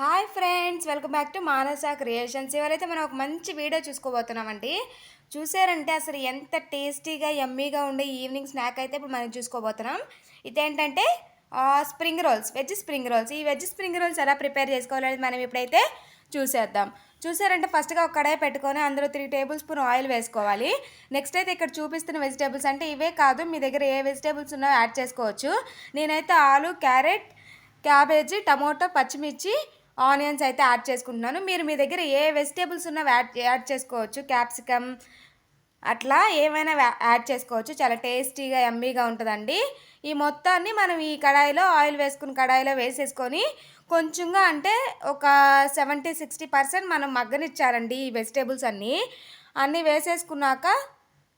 Hi friends welcome back to Manasa creations. ఎవరైతే మనం ఒక మంచి వీడియో చూసుకోబోతున్నామండి. చూసారంటే అసలు ఎంత టేస్టీగా యమ్మీగా ఉండే ఈవినింగ్ స్నాక్ అయితే ఇప్పుడు మనం చూసుకోబోతున్నాం. ఇదేంటంటే spring rolls veg spring rolls. ఈ వెజ్ స్ప్రింగ్ రోల్స్ ఎలా ప్రిపేర్ చేసుకోవాలనేది మనం ఇప్పుడైతే చూసేద్దాం. చూసారంటే ఫస్ట్గా ఒక కడాయి పెట్టుకొని అందులో త్రీ టేబుల్ స్పూన్ ఆయిల్ వేసుకోవాలి. నెక్స్ట్ అయితే ఇక్కడ చూపిస్తున్న వెజిటేబుల్స్ అంటే ఇవే కాదు మీ దగ్గర ఏ వెజిటేబుల్స్ ఉన్నాయో యాడ్ చేసుకోవచ్చు. నేనైతే ఆలు క్యారెట్ క్యాబేజీ టమోటో పచ్చిమిర్చి ఆనియన్స్ అయితే యాడ్ చేసుకుంటున్నాను. మీరు మీ దగ్గర ఏ వెజిటేబుల్స్ ఉన్నా యాడ్ యాడ్ చేసుకోవచ్చు. క్యాప్సికమ్ అట్లా ఏమైనా యాడ్ చేసుకోవచ్చు. చాలా టేస్టీగా ఎమ్మీగా ఉంటుందండి. ఈ మొత్తాన్ని మనం ఈ కడాయిలో ఆయిల్ వేసుకుని కడాయిలో వేసేసుకొని కొంచెంగా అంటే ఒక సెవెంటీ సిక్స్టీ పర్సెంట్ మనం మగ్గనిచ్చారండి ఈ వెజిటేబుల్స్ అన్నీ. అన్నీ వేసేసుకున్నాక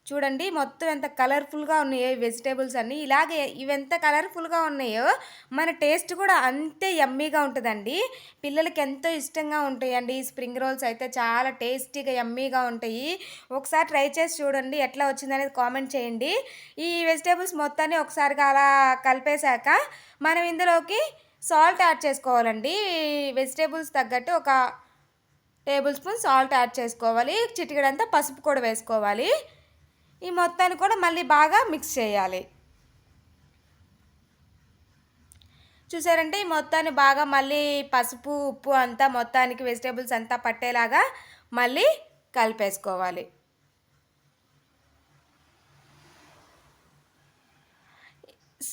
చూడండి మొత్తం ఎంత కలర్ఫుల్గా ఉన్నాయో ఈ వెజిటేబుల్స్ అన్నీ. ఇలాగే ఇవి ఎంత కలర్ఫుల్గా ఉన్నాయో మన టేస్ట్ కూడా అంతే యమ్మీగా ఉంటుందండి. పిల్లలకి ఎంతో ఇష్టంగా ఉంటాయండి. ఈ స్ప్రింగ్ రోల్స్ అయితే చాలా టేస్టీగా యమ్మీగా ఉంటాయి. ఒకసారి ట్రై చేసి చూడండి ఎట్లా వచ్చిందనేది కామెంట్ చేయండి. ఈ వెజిటేబుల్స్ మొత్తాన్ని ఒకసారిగా అలా కలిపేశాక మనం ఇందులోకి సాల్ట్ యాడ్ చేసుకోవాలండి. వెజిటేబుల్స్ తగ్గట్టు ఒక టేబుల్ స్పూన్ సాల్ట్ యాడ్ చేసుకోవాలి. చిటికడంతా పసుపు కూడా వేసుకోవాలి. ఈ మొత్తాన్ని కూడా మళ్ళీ బాగా మిక్స్ చేయాలి. చూసారంటే ఈ మొత్తాన్ని బాగా మళ్ళీ పసుపు ఉప్పు అంతా మొత్తానికి వెజిటేబుల్స్ అంతా పట్టేలాగా మళ్ళీ కలిపేసుకోవాలి.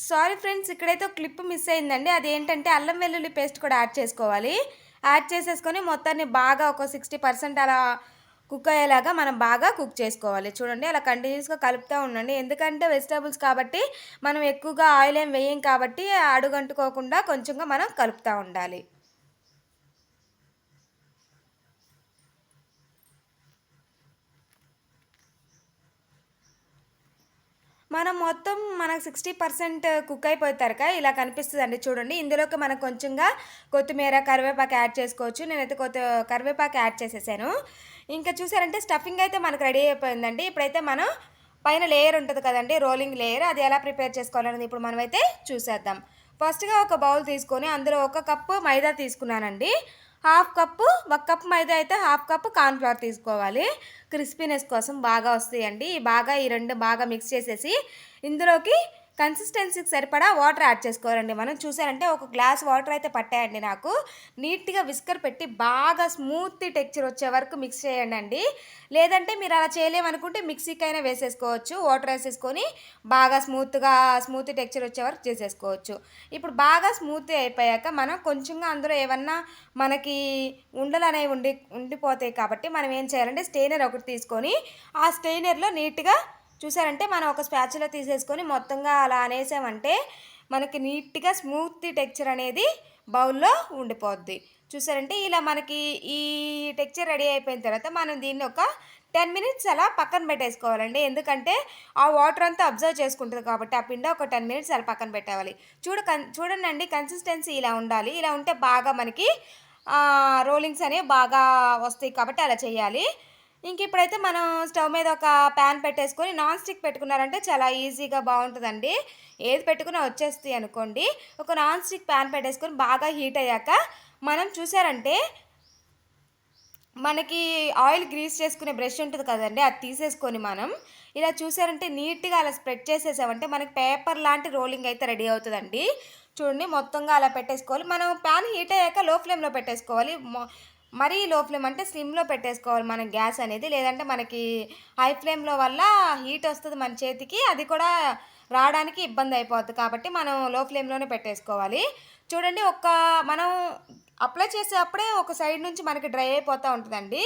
సారీ ఫ్రెండ్స్ ఇక్కడైతే క్లిప్ మిస్ అయిందండి. అదేంటంటే అల్లం వెల్లుల్లి పేస్ట్ కూడా యాడ్ చేసుకోవాలి. యాడ్ చేసేసుకొని మొత్తాన్ని బాగా ఒక సిక్స్టీ పర్సెంట్ అలా కుక్ అయ్యేలాగా మనం బాగా కుక్ చేసుకోవాలి. చూడండి అలా కంటిన్యూస్గా కలుపుతూ ఉండండి. ఎందుకంటే వెజిటేబుల్స్ కాబట్టి మనం ఎక్కువగా ఆయిల్ ఏం వేయం కాబట్టి అడుగంటుకోకుండా కొంచెంగా మనం కలుపుతూ ఉండాలి. మనం మొత్తం మనకు సిక్స్టీ పర్సెంట్ కుక్ అయిపోతారుక ఇలా కనిపిస్తుందండి చూడండి. ఇందులోకి మనకు కొంచెంగా కొత్తిమీర కరివేపాకు యాడ్ చేసుకోవచ్చు. నేనైతే కొత్త కరివేపాకు యాడ్ చేసేసాను. ఇంకా చూసారంటే స్టఫింగ్ అయితే మనకు రెడీ అయిపోయిందండి. ఇప్పుడైతే మనం పైన లేయర్ ఉంటుంది కదండి రోలింగ్ లేయర్ అది ఎలా ప్రిపేర్ చేసుకోవాలనేది ఇప్పుడు మనమైతే చూసేద్దాం. ఫస్ట్గా ఒక బౌల్ తీసుకొని అందులో ఒక కప్పు మైదా తీసుకున్నానండి. హాఫ్ కప్పు ఒక కప్పు మైదా అయితే హాఫ్ కప్పు కార్న్ఫ్లవర్ తీసుకోవాలి. క్రిస్పీనెస్ కోసం బాగా వస్తాయండి. బాగా ఈ రెండు బాగా మిక్స్ చేసేసి ఇందులోకి కన్సిస్టెన్సీకి సరిపడా వాటర్ యాడ్ చేసుకోవాలండి. మనం చూసారంటే ఒక గ్లాస్ వాటర్ అయితే పట్టాయండి నాకు. నీట్గా విస్కర్ పెట్టి బాగా స్మూత్ టెక్చర్ వచ్చే వరకు మిక్స్ చేయండి అండి లేదంటే మీరు అలా చేయలేమనుకుంటే మిక్సీకైనా వేసేసుకోవచ్చు వాటర్ వేసేసుకొని బాగా స్మూత్గా స్మూత్ టెక్చర్ వచ్చే వరకు చేసేసుకోవచ్చు. ఇప్పుడు బాగా స్మూత్ అయిపోయాక మనం కొంచెంగా అందులో ఏమన్నా మనకి ఉండలు అనేవి ఉండి ఉండిపోతాయి కాబట్టి మనం ఏం చేయాలంటే స్టెయినర్ ఒకటి తీసుకొని ఆ స్టెయినర్లో నీట్గా చూసారంటే మనం ఒక స్పాచులో తీసేసుకొని మొత్తంగా అలా అనేసామంటే మనకి నీట్గా స్మూత్ టెక్చర్ అనేది బౌల్లో ఉండిపోద్ది. చూసారంటే ఇలా మనకి ఈ టెక్చర్ రెడీ అయిపోయిన తర్వాత మనం దీన్ని ఒక టెన్ మినిట్స్ అలా పక్కన పెట్టేసుకోవాలండి. ఎందుకంటే ఆ వాటర్ అంతా అబ్జర్వ్ చేసుకుంటుంది కాబట్టి ఆ పిండి ఒక టెన్ మినిట్స్ అలా పక్కన పెట్టేవాలి చూడ కన్ చూడండి కన్సిస్టెన్సీ ఇలా ఉండాలి. ఇలా ఉంటే బాగా మనకి రోలింగ్స్ అనేవి బాగా వస్తాయి కాబట్టి అలా చేయాలి. ఇంక ఇప్పుడైతే మనం స్టవ్ మీద ఒక ప్యాన్ పెట్టేసుకొని నాన్ స్టిక్ పెట్టుకున్నారంటే చాలా ఈజీగా బాగుంటుందండి. ఏది పెట్టుకున్నా వచ్చేస్తాయి అనుకోండి. ఒక నాన్ స్టిక్ ప్యాన్ పెట్టేసుకొని బాగా హీట్ అయ్యాక మనం చూసారంటే మనకి ఆయిల్ గ్రీస్ చేసుకునే బ్రష్ ఉంటుంది కదండి అది తీసేసుకొని మనం ఇలా చూసారంటే నీట్గా అలా స్ప్రెడ్ చేసేసామంటే మనకి పేపర్ లాంటి రోలింగ్ అయితే రెడీ అవుతుందండి. చూడండి మొత్తంగా అలా పెట్టేసుకోవాలి. మనం ప్యాన్ హీట్ అయ్యాక లో ఫ్లేమ్లో పెట్టేసుకోవాలి. మరీ లో ఫ్లేమ్ అంటే స్లిమ్లో పెట్టేసుకోవాలి మన గ్యాస్ అనేది. లేదంటే మనకి హై ఫ్లేమ్లో వల్ల హీట్ వస్తుంది మన చేతికి అది కూడా రావడానికి ఇబ్బంది అయిపోద్ది. కాబట్టి మనం లో ఫ్లేమ్లోనే పెట్టేసుకోవాలి. చూడండి ఒక మనం అప్లై చేసేటప్పుడే ఒక సైడ్ నుంచి మనకి డ్రై అయిపోతూ ఉంటుందండి.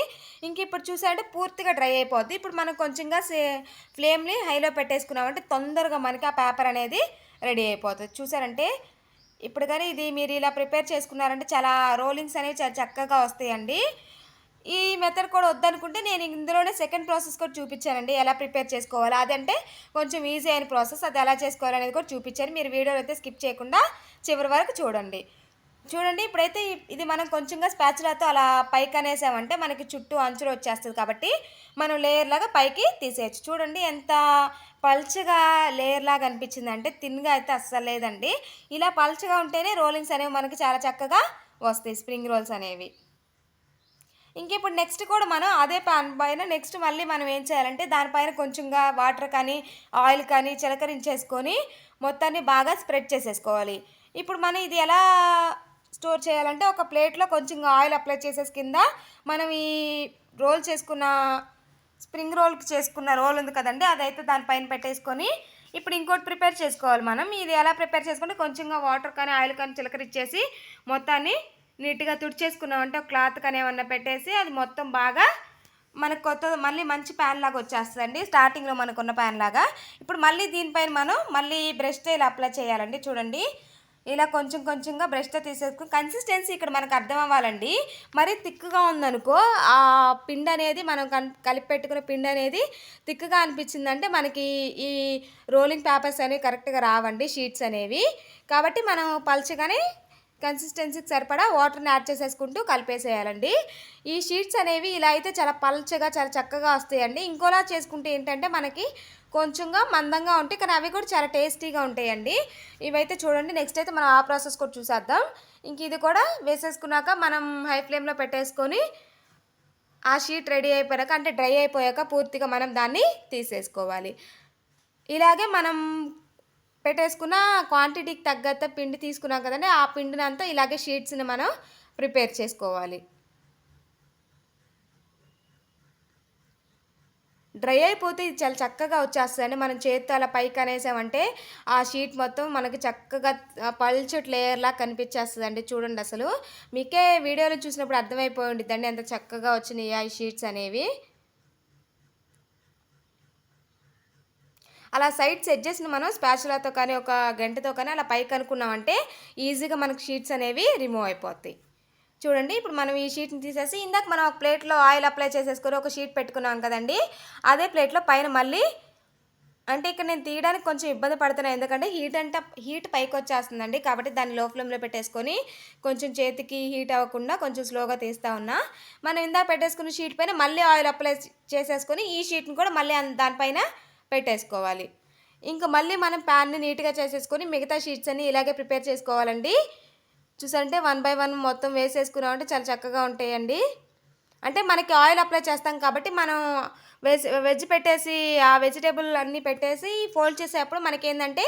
ఇంక ఇప్పుడు చూసారంటే పూర్తిగా డ్రై అయిపోద్ది. ఇప్పుడు మనం కొంచెంగా సే ఫ్లేమ్ని హైలో పెట్టేసుకున్నామంటే తొందరగా మనకి ఆ పేపర్ అనేది రెడీ అయిపోతుంది చూసారంటే ఇప్పుడు కానీ ఇది మీరు ఇలా ప్రిపేర్ చేసుకున్నారంటే చాలా రోలింగ్స్ అనేవి చాలా చక్కగా వస్తాయండి. ఈ మెథడ్ కూడా వద్దనుకుంటే నేను ఇందులోనే సెకండ్ ప్రాసెస్ కూడా చూపించానండి. ఎలా ప్రిపేర్ చేసుకోవాలి అదంటే కొంచెం ఈజీ అయిన ప్రాసెస్ అది ఎలా చేసుకోవాలనేది కూడా చూపించాను. మీరు వీడియో అయితే స్కిప్ చేయకుండా చివరి వరకు చూడండి. చూడండి ఇప్పుడైతే ఇది మనం కొంచెంగా స్పాచులాతో అలా పైకి అనేసామంటే మనకి చుట్టూ అంచులు వచ్చేస్తుంది కాబట్టి మనం లేయర్ లాగా పైకి తీసేయచ్చు. చూడండి ఎంత పల్చగా లేయర్ లాగా అనిపించింది అంటే తిన్గా అయితే అస్సలు లేదండి. ఇలా పల్చగా ఉంటేనే రోలింగ్స్ అనేవి మనకి చాలా చక్కగా వస్తాయి స్ప్రింగ్ రోల్స్ అనేవి. ఇంక ఇప్పుడు నెక్స్ట్ కూడా మనం అదే పాన్ పైన నెక్స్ట్ మళ్ళీ మనం ఏం చేయాలంటే దానిపైన కొంచెంగా వాటర్ కానీ ఆయిల్ కానీ చిలకరించేసుకొని మొత్తాన్ని బాగా స్ప్రెడ్ చేసేసుకోవాలి. ఇప్పుడు మనం ఇది ఎలా స్టోర్ చేయాలంటే ఒక ప్లేట్లో కొంచెం ఆయిల్ అప్లై చేసేసి కింద మనం ఈ రోల్ చేసుకున్న స్ప్రింగ్ రోల్కి చేసుకున్న రోల్ ఉంది కదండి అదైతే దానిపైన పెట్టేసుకొని ఇప్పుడు ఇంకోటి ప్రిపేర్ చేసుకోవాలి మనం. ఇది ఎలా ప్రిపేర్ చేసుకుంటే కొంచెంగా వాటర్ కానీ ఆయిల్ కానీ చిలకరిచ్చేసి మొత్తాన్ని నీట్గా తుడిచేసుకున్నామంటే ఒక క్లాత్ కానీ ఏమన్నా పెట్టేసి అది మొత్తం బాగా మనకు కొత్త మళ్ళీ మంచి ప్యాన్ లాగా వచ్చేస్తుందండి. స్టార్టింగ్లో మనకున్న ప్యాన్ లాగా. ఇప్పుడు మళ్ళీ దీనిపైన మనం మళ్ళీ బ్రష్ తైల్ అప్లై చేయాలండి. చూడండి. ఇలా కొంచెం కొంచెంగా బ్రష్తో తీసేసుకుని కన్సిస్టెన్సీ ఇక్కడ మనకు అర్థం అవ్వాలండి మరీ తిక్కుగా ఉందనుకో ఆ పిండి అనేది మనం కన్ కలిపి పెట్టుకున్న పిండి అనేది తిక్కుగా అనిపించిందంటే మనకి ఈ రోలింగ్ పేపర్స్ అనేవి కరెక్ట్గా రావండి షీట్స్ అనేవి. కాబట్టి మనం పల్చగానే కన్సిస్టెన్సీకి సరిపడా వాటర్ని యాడ్ చేసేసుకుంటూ కలిపేసేయాలండి. ఈ షీట్స్ అనేవి ఇలా అయితే చాలా పల్చగా చాలా చక్కగా వస్తాయండి. ఇంకోలా చేసుకుంటే ఏంటంటే మనకి కొంచెంగా మందంగా ఉంటాయి. కానీ అవి కూడా చాలా టేస్టీగా ఉంటాయండి. ఇవైతే చూడండి. నెక్స్ట్ అయితే మనం ఆ ప్రాసెస్ కూడా చూసేద్దాం. ఇంక ఇది కూడా వేసేసుకున్నాక మనం హై ఫ్లేమ్లో పెట్టేసుకొని ఆ షీట్ రెడీ అయిపోయాక అంటే డ్రై అయిపోయాక పూర్తిగా మనం దాన్ని తీసేసుకోవాలి. ఇలాగే మనం పెట్టేసుకున్న క్వాంటిటీకి తగ్గట్టు పిండి తీసుకున్నాం కదండి ఆ పిండిని అంతా ఇలాగే షీట్స్ని మనం ప్రిపేర్ చేసుకోవాలి. డ్రై అయిపోతే ఇది చాలా చక్కగా వచ్చేస్తుందండి. మనం చేతితో అలా పైకి అనేసామంటే ఆ షీట్ మొత్తం మనకి చక్కగా పల్చటి లేయర్లా కనిపించేస్తుందండి చూడండి అసలు. మీకే వీడియోలో చూసినప్పుడు అర్థమైపోయి ఉండిద్దండి ఎంత చక్కగా వచ్చినాయి ఆ షీట్స్ అనేవి. అలా సైడ్స్ ఎడ్జెస్ని మనం స్పాచులాతో కానీ ఒక గంటతో కానీ అలా పైకి అనుకున్నామంటే ఈజీగా మనకు షీట్స్ అనేవి రిమూవ్ అయిపోతాయి. చూడండి ఇప్పుడు మనం ఈ షీట్ని తీసేసి ఇందాక మనం ఒక ప్లేట్లో ఆయిల్ అప్లై చేసేసుకొని ఒక షీట్ పెట్టుకున్నాం కదండి అదే ప్లేట్లో పైన మళ్ళీ అంటే ఇక్కడ నేను తీయడానికి కొంచెం ఇబ్బంది పడుతున్నాను ఎందుకంటే హీట్ అంటే హీట్ పైకి వచ్చేస్తుందండి కాబట్టి దాన్ని లో ఫ్లేమ్లో పెట్టేసుకొని కొంచెం చేతికి హీట్ అవ్వకుండా కొంచెం స్లోగా తీస్తూ ఉన్నా. మనం ఇందాక పెట్టేసుకున్న షీట్ పైన మళ్ళీ ఆయిల్ అప్లై చేసేసుకొని ఈ షీట్ని కూడా మళ్ళీ దానిపైన పెట్టేసుకోవాలి. ఇంకా మళ్ళీ మనం ప్యాన్ని నీట్గా చేసేసుకొని మిగతా షీట్స్ అన్ని ఇలాగే ప్రిపేర్ చేసుకోవాలండి. చూసారంటే వన్ బై వన్ మొత్తం వేసేసుకున్నామంటే చాలా చక్కగా ఉంటాయండి. అంటే మనకి ఆయిల్ అప్లై చేస్తాం కాబట్టి మనం వెజ్ వెజ్ పెట్టేసి ఆ వెజిటేబుల్ అన్నీ పెట్టేసి ఫోల్డ్ చేసేటప్పుడు మనకి ఏంటంటే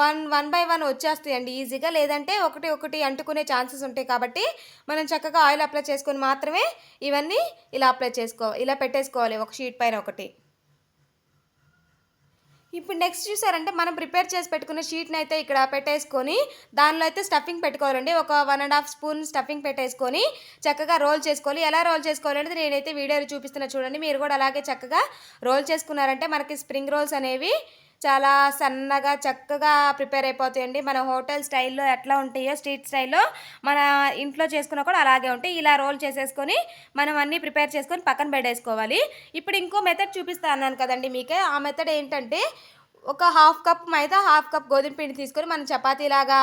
వన్ వన్ బై వన్ వచ్చేస్తాయండి ఈజీగా. లేదంటే ఒకటి ఒకటి అంటుకునే ఛాన్సెస్ ఉంటాయి కాబట్టి మనం చక్కగా ఆయిల్ అప్లై చేసుకొని మాత్రమే ఇవన్నీ ఇలా అప్లై చేసుకో ఇలా పెట్టేసుకోవాలి ఒక షీట్ పైన ఒకటి. ఇప్పుడు నెక్స్ట్ చూసారంటే మనం ప్రిపేర్ చేసి పెట్టుకున్న షీట్ని అయితే ఇక్కడ పెట్టేసుకొని దానిలో అయితే స్టఫింగ్ పెట్టుకోవాలండి. ఒక one and half spoon stuffing పెట్టేసుకొని చక్కగా రోల్ చేసుకోవాలి. ఎలా రోల్ చేసుకోవాలంటే నేనైతే వీడియోలు చూపిస్తున్నా చూడండి. మీరు కూడా అలాగే చక్కగా రోల్ చేసుకున్నారంటే మనకి స్ప్రింగ్ రోల్స్ అనేవి చాలా సన్నగా చక్కగా ప్రిపేర్ అయిపోతాయండి. మన హోటల్ స్టైల్లో ఎట్లా ఉంటాయో స్ట్రీట్ స్టైల్లో మన ఇంట్లో చేసుకున్న కూడా అలాగే ఉంటాయి. ఇలా రోల్ చేసేసుకొని మనం అన్నీ ప్రిపేర్ చేసుకొని పక్కన పెట్టేసుకోవాలి. ఇప్పుడు ఇంకో మెథడ్ చూపిస్తా అన్నాను కదండి మీకే. ఆ మెథడ్ ఏంటంటే ఒక హాఫ్ కప్ మైదా హాఫ్ కప్ గోధుమ పిండి తీసుకొని మనం చపాతీలాగా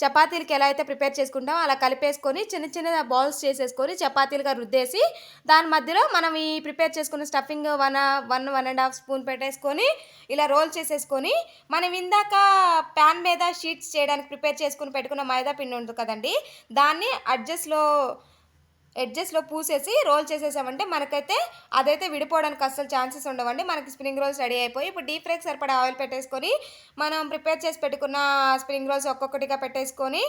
చపాతీలకి ఎలా అయితే ప్రిపేర్ చేసుకుంటామో అలా కలిపేసుకొని చిన్న చిన్న బాల్స్ చేసేసుకొని చపాతీలుగా రుద్దేసి దాని మధ్యలో మనం ఈ ప్రిపేర్ చేసుకున్న stuffing one one one and half spoon పెట్టేసుకొని ఇలా రోల్ చేసేసుకొని మనం ఇందాక ప్యాన్ మీద షీట్స్ చేయడానికి ప్రిపేర్ చేసుకుని పెట్టుకున్న మైదా పిండి ఉంటుంది కదండి దాన్ని అడ్జస్ట్లో ఎడ్జెస్లో పూసేసి రోల్ చేసేసామంటే మనకైతే అదైతే విడిపోవడానికి అస్సలు ఛాన్సెస్ ఉండవండి. మనకి స్ప్రింగ్ రోల్స్ రెడీ అయిపోయి ఇప్పుడు డీప్ ఫ్రైకి సరిపడా ఆయిల్ పెట్టేసుకొని మనం ప్రిపేర్ చేసి పెట్టుకున్న స్ప్రింగ్ రోల్స్ ఒక్కొక్కటిగా పెట్టేసుకొని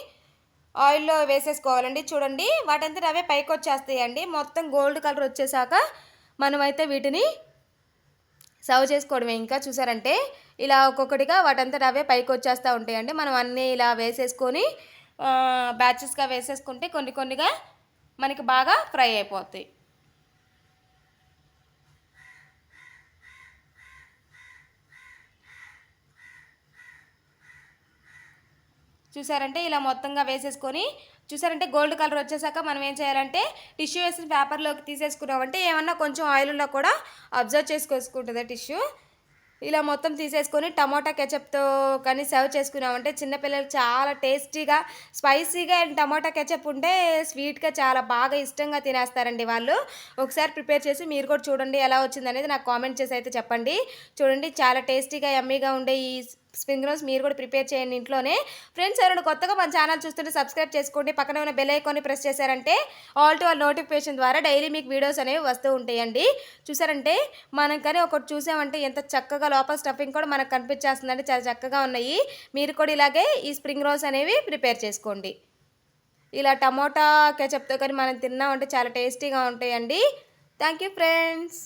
ఆయిల్లో వేసేసుకోవాలండి. చూడండి వాటంతా అవే పైకి వచ్చేస్తాయండి. మొత్తం గోల్డ్ కలర్ వచ్చేసాక మనమైతే వీటిని సర్వ్ చేసుకోవడమే. ఇంకా చూసారంటే ఇలా ఒక్కొక్కటిగా వాటంతా అవే పైకి వచ్చేస్తూ ఉంటాయండి. మనం అన్నీ ఇలా వేసేసుకొని బ్యాచెస్గా వేసేసుకుంటే కొన్ని కొన్నిగా మనకి బాగా ఫ్రై అయిపోతాయి. చూసారంటే ఇలా మొత్తంగా వేసేసుకొని చూసారంటే గోల్డ్ కలర్ వచ్చేసాక మనం ఏం చేయాలంటే టిష్యూ వేసిన పేపర్లోకి తీసేసుకున్నామంటే ఏమన్నా కొంచెం ఆయిల్లో కూడా అబ్జర్వ్ చేసుకొసుకుంటుంది టిష్యూ. ఇలా మొత్తం తీసేసుకొని టమాటా కెచప్తో కానీ సర్వ్ చేసుకున్నామంటే చిన్నపిల్లలు చాలా టేస్టీగా స్పైసీగా అండ్ టమాటా కెచప్ ఉంటే స్వీట్గా చాలా బాగా ఇష్టంగా తినేస్తారండి వాళ్ళు. ఒకసారి ప్రిపేర్ చేసి మీరు కూడా చూడండి ఎలా వచ్చింది అనేది నాకు కామెంట్ చేసి అయితే చెప్పండి. చూడండి చాలా టేస్టీగా ఎమ్మీగా ఉండే ఈ స్ప్రింగ్ రోల్స్ మీరు కూడా ప్రిపేర్ చేయండి ఇంట్లోనే. ఫ్రెండ్స్ ఎవరైనా కొత్తగా మన ఛానల్ చూస్తుంటే సబ్స్క్రైబ్ చేసుకోండి. పక్కన ఉన్న బెల్ ఐకాన్ని ప్రెస్ చేశారంటే ఆల్ టు ఆల్ నోటిఫికేషన్ ద్వారా డైలీ మీకు వీడియోస్ అనేవి వస్తూ ఉంటాయండి. చూసారంటే మనం కానీ ఒకటి చూసామంటే ఎంత చక్కగా లోపల స్టఫింగ్ కూడా మనకు కనిపించేస్తుందండి. చాలా చక్కగా ఉన్నాయి. మీరు కూడా ఇలాగే ఈ స్ప్రింగ్ రోల్స్ అనేవి ప్రిపేర్ చేసుకోండి. ఇలా టమోటా కెచప్తో కానీ మనం తిన్నామంటే చాలా టేస్టీగా ఉంటాయండి. Thank you friends